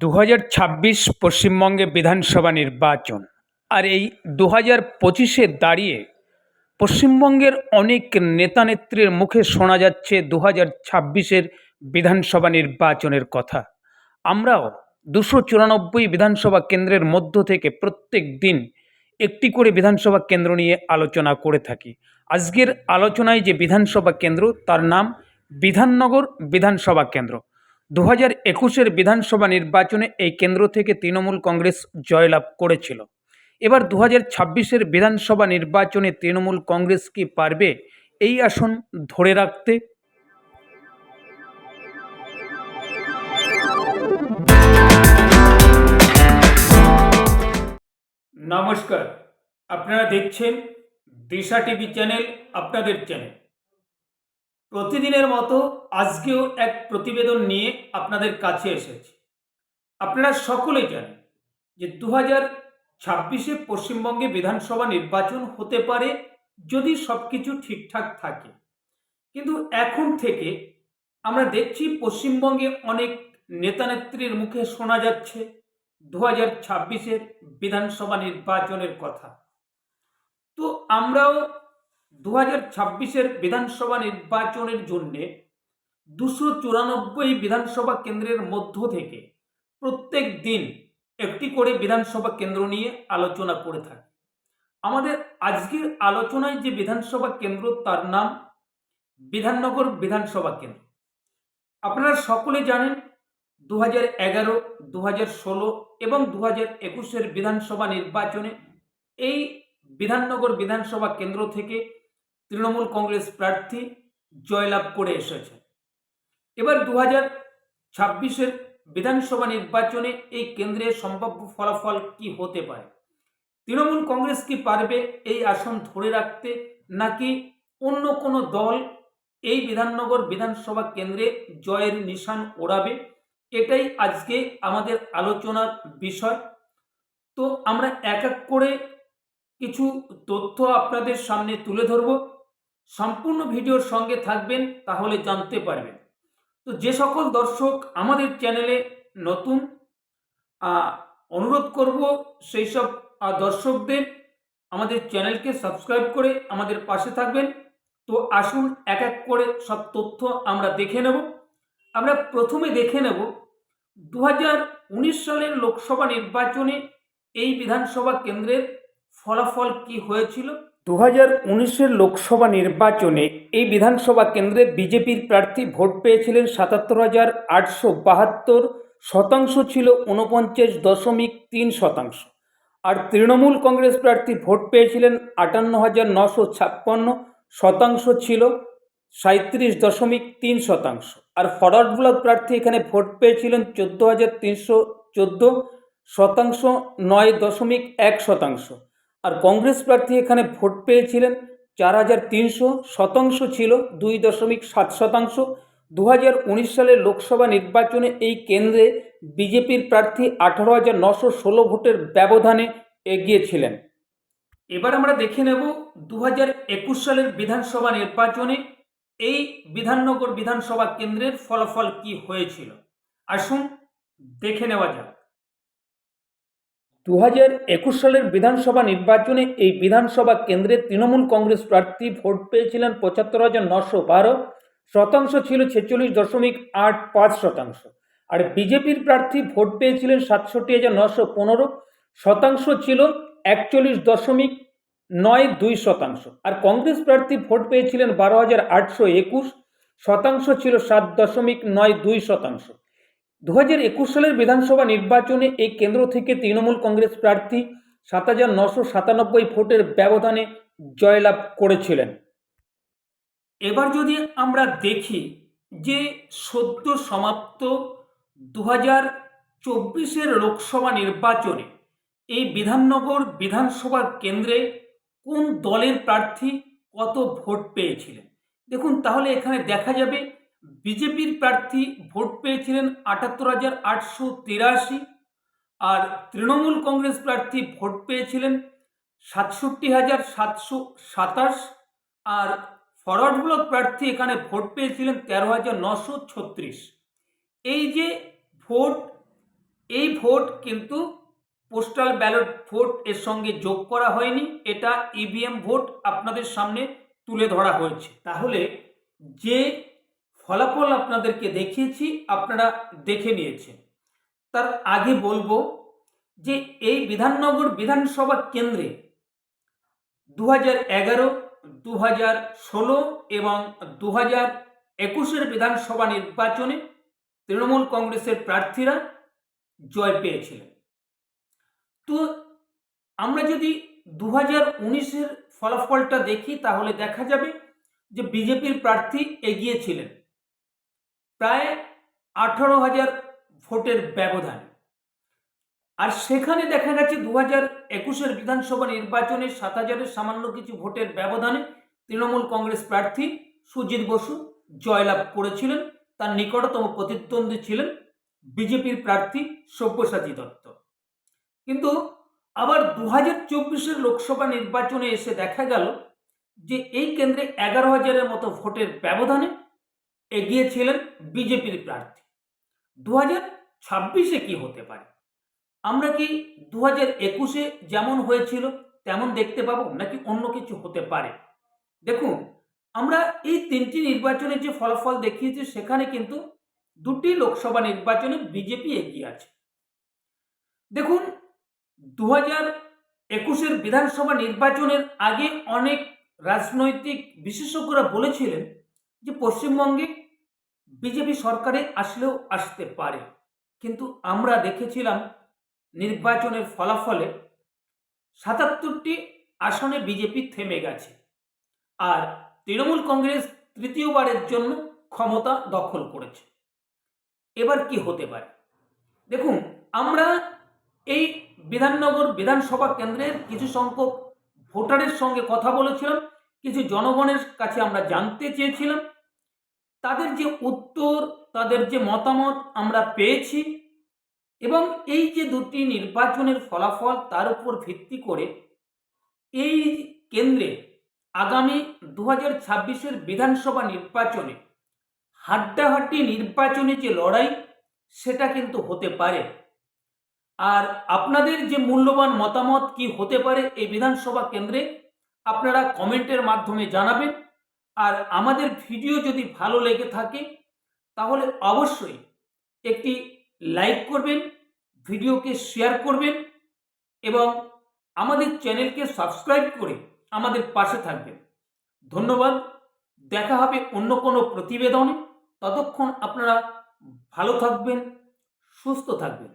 দু হাজার ছাব্বিশ পশ্চিমবঙ্গে বিধানসভা নির্বাচন। আর এই দু হাজার পঁচিশে দাঁড়িয়ে পশ্চিমবঙ্গের অনেক নেতানেত্রীর মুখে শোনা যাচ্ছে দু হাজার ছাব্বিশের বিধানসভা নির্বাচনের কথা। আমরাও দুশো চুরানব্বই বিধানসভা কেন্দ্রের মধ্য থেকে প্রত্যেক দিন একটি করে বিধানসভা কেন্দ্র নিয়ে আলোচনা করে থাকি। আজকের আলোচনায় যে বিধানসভা কেন্দ্র, তার নাম বিধাননগর বিধানসভা কেন্দ্র। দু হাজার একুশের বিধানসভা নির্বাচনে এই কেন্দ্র থেকে তৃণমূল কংগ্রেস জয়লাভ করেছিল। এবার দু হাজার ছাব্বিশের বিধানসভা নির্বাচনে তৃণমূল কংগ্রেস কি পারবে এই আসন ধরে রাখতে? নমস্কার, আপনারা দেখছেন দিশা টিভি চ্যানেল, আপনাদের চ্যানেল। প্রতিদিনের মতো আজকেও এক প্রতিবেদন নিয়ে আপনাদের কাছে এসেছি। আপনারা সকলেই জানেন যে দু হাজার ছাব্বিশে পশ্চিমবঙ্গে বিধানসভা নির্বাচন হতে পারে যদি সব কিছু ঠিকঠাক থাকে। কিন্তু এখন থেকে আমরা দেখছি পশ্চিমবঙ্গে অনেক নেতানেত্রীর মুখে শোনা যাচ্ছে দু হাজার ছাব্বিশের বিধানসভা নির্বাচনের কথা। তো আমরাও দু হাজার ছাব্বিশের বিধানসভা নির্বাচনের জন্যে দুশো চুরানব্বই বিধানসভা কেন্দ্রের মধ্য থেকে প্রত্যেক দিন একটি করে বিধানসভা কেন্দ্র নিয়ে আলোচনা করে থাকি। আমাদের আজকের আলোচনায় যে বিধানসভা কেন্দ্র, তার নাম বিধাননগর বিধানসভা কেন্দ্র। আপনারা সকলে জানেন দু হাজার এগারো দু হাজার ষোলো এবং দু হাজার একুশের বিধানসভা নির্বাচনে এই বিধাননগর বিধানসভা কেন্দ্র থেকে তৃণমূল কংগ্রেস প্রার্থী জয়লাভ করে এসেছে। এবার দু হাজার ছাব্বিশের বিধানসভা নির্বাচনে এই কেন্দ্রের সম্ভাব্য ফলাফল কি হতে পারে? তৃণমূল কংগ্রেস কি পারবে এই আসন ধরে রাখতে, নাকি অন্য কোনো দল এই বিধাননগর বিধানসভা কেন্দ্রে জয়ের নিশান ওড়াবে? এটাই আজকে আমাদের আলোচনার বিষয়। তো আমরা এক এক করে কিছু তথ্য আপনাদের সামনে তুলে ধরব। সম্পূর্ণ ভিডিওর সঙ্গে থাকবেন, তাহলে জানতে পারবেন। তো যে সকল দর্শক আমাদের চ্যানেলে নতুন অনুরোধ করব সেই সব দর্শকদের আমাদের চ্যানেলকে সাবস্ক্রাইব করে আমাদের পাশে থাকবেন। তো আসুন এক এক করে সব তথ্য আমরা দেখে নেব। আমরা প্রথমে দেখে নেব দু হাজার উনিশ সালের লোকসভা নির্বাচনে এই বিধানসভা কেন্দ্রের ফলাফল কি হয়েছিল? দু হাজার উনিশের লোকসভা নির্বাচনে এই বিধানসভা কেন্দ্রে বিজেপির প্রার্থী ভোট পেয়েছিলেন সাতাত্তর হাজার আটশো বাহাত্তর শতাংশ ছিল উনপঞ্চাশ দশমিক তিন শতাংশ। আর তৃণমূল কংগ্রেস প্রার্থী ভোট পেয়েছিলেন আটান্ন হাজার নশো ছাপ্পান্ন শতাংশ ছিল সাঁত্রিশ দশমিক তিন শতাংশ। আর ফরওয়ার্ড ব্লক প্রার্থী এখানে ভোট পেয়েছিলেন চোদ্দ হাজার তিনশো চোদ্দ শতাংশ নয় দশমিক এক শতাংশ। আর কংগ্রেস প্রার্থী এখানে ভোট পেয়েছিলেন চার হাজার তিনশো শতাংশ ছিল দুই দশমিক সাত শতাংশ। দু হাজার উনিশ সালের লোকসভা নির্বাচনে এই কেন্দ্রে বিজেপির প্রার্থী আঠারো হাজার নশো ষোলো ভোটের ব্যবধানে এগিয়েছিলেন। এবার আমরা দেখে নেব দু হাজার একুশ সালের বিধানসভা নির্বাচনে এই বিধাননগর বিধানসভা কেন্দ্রের ফলাফল কি হয়েছিল। আসুন দেখে নেওয়া যাক। দু হাজার একুশ সালের বিধানসভা নির্বাচনে এই বিধানসভা কেন্দ্রে তৃণমূল কংগ্রেস প্রার্থী ভোট পেয়েছিলেন পঁচাত্তর হাজার নশো বারো শতাংশ ছিল ছেচল্লিশ দশমিক আট পাঁচ শতাংশ। আর বিজেপির প্রার্থী ভোট পেয়েছিলেন সাতষট্টি হাজার নশো পনেরো শতাংশ ছিল একচল্লিশ দশমিক নয় দুই শতাংশ। আর কংগ্রেস প্রার্থী ভোট পেয়েছিলেন বারো হাজার আটশো একুশ শতাংশ ছিল সাত দশমিক নয় দুই শতাংশ। দু হাজার একুশ সালের বিধানসভা নির্বাচনে এই কেন্দ্র থেকে তৃণমূল কংগ্রেস প্রার্থী সাত হাজার নশো সাতানব্বই ভোটের ব্যবধানে জয়লাভ করেছিলেন। এবার যদি আমরা দেখি যে সদ্য সমাপ্ত দু হাজার চব্বিশের লোকসভা নির্বাচনে এই বিধাননগর বিধানসভা কেন্দ্রে কোন দলের প্রার্থী কত ভোট পেয়েছিলেন? দেখুন, তাহলে এখানে দেখা যাবে বিজেপির প্রার্থী ভোট পেয়েছিলেন আটাত্তর হাজার আটশো তিরাশি আর তৃণমূল কংগ্রেস প্রার্থী ভোট পেয়েছিলেন সাতষট্টি হাজার সাতশো সাতাশ আর ফরওয়ার্ড ব্লক প্রার্থী এখানে ভোট পেয়েছিলেন তেরো হাজার নশো ছত্রিশ। এই যে ভোট, এই ভোট কিন্তু পোস্টাল ব্যালট ভোট এর সঙ্গে যোগ করা হয়নি, এটা ইভিএম ভোট আপনাদের সামনে তুলে ধরা হয়েছে। তাহলে যে ফলাফল আপনাদেরকে দেখিয়েছি, আপনারা দেখে নিয়েছেন। তার আগে বলব যে এই বিধাননগর বিধানসভা কেন্দ্রে দু হাজার এগারো দু হাজার ষোলো এবং দু হাজার একুশের বিধানসভা নির্বাচনে তৃণমূল কংগ্রেসের প্রার্থীরা জয় পেয়েছিলেন। তো আমরা যদি দু হাজার উনিশের ফলাফলটা দেখি, তাহলে দেখা যাবে যে বিজেপির প্রার্থী এগিয়েছিলেন প্রায় আঠারো হাজার ভোটের ব্যবধান। আর সেখানে দেখা গেছে দু হাজার একুশের বিধানসভা নির্বাচনে সাত হাজারের সামান্য কিছু ভোটের ব্যবধানে তৃণমূল কংগ্রেস প্রার্থী সুজিত বসু জয়লাভ করেছিলেন। তার নিকটতম প্রতিদ্বন্দ্বী ছিলেন বিজেপির প্রার্থী সব্যসাচী দত্ত। কিন্তু আবার দু হাজার চব্বিশের লোকসভা নির্বাচনে এসে দেখা গেল যে এই কেন্দ্রে এগারো হাজারের মতো ভোটের ব্যবধানে এগিয়েছিলেন বিজেপির প্রার্থী। দু হাজার ছাব্বিশে কী হতে পারে? আমরা কি দু হাজার একুশে যেমন হয়েছিল, তেমন দেখতে পাবো নাকি অন্য কিছু হতে পারে? দেখুন, আমরা এই তিনটি নির্বাচনে যে ফলাফল দেখিয়েছি, সেখানে কিন্তু দুটি লোকসভা নির্বাচনে বিজেপি এগিয়ে আছে। দেখুন দু হাজার একুশের বিধানসভা নির্বাচনের আগে অনেক রাজনৈতিক বিশেষজ্ঞরা বলেছিলেন যে পশ্চিমবঙ্গে বিজেপি সরকারে আসলেও আসতে পারে। কিন্তু আমরা দেখেছিলাম নির্বাচনের ফলাফলে সাতাত্তরটি আসনে বিজেপি থেমে গেছে আর তৃণমূল কংগ্রেস তৃতীয়বারের জন্য ক্ষমতা দখল করেছে। এবার কি হতে পারে? দেখুন, আমরা এই বিধাননগর বিধানসভা কেন্দ্রের কিছু সংখ্যক ভোটারের সঙ্গে কথা বলেছিলাম, কিছু জনগণের কাছে আমরা জানতে চেয়েছিলাম তাদের যে উত্তর, তাদের যে মতামত আমরা পেয়েছি এবং এই যে দুটি নির্বাচনের ফলাফল তার উপর ভিত্তি করে এই কেন্দ্রে আগামী দু হাজার ছাব্বিশের বিধানসভা নির্বাচনে হাড্ডাহাড্ডি নির্বাচনে যে লড়াই, সেটা কিন্তু হতে পারে। আর আপনাদের যে মূল্যবান মতামত কি হতে পারে এই বিধানসভা কেন্দ্রে, আপনারা কমেন্টের মাধ্যমে জানাবেন। আর আমাদের ভিডিও যদি ভালো লেগে থাকে, তাহলে অবশ্যই একটি লাইক করবেন, ভিডিওকে শেয়ার করবেন এবং আমাদের চ্যানেলকে সাবস্ক্রাইব করে আমাদের পাশে থাকবেন। ধন্যবাদ। দেখা হবে অন্য কোনো প্রতিবেদনে। ততক্ষণ আপনারা ভালো থাকবেন, সুস্থ থাকবেন।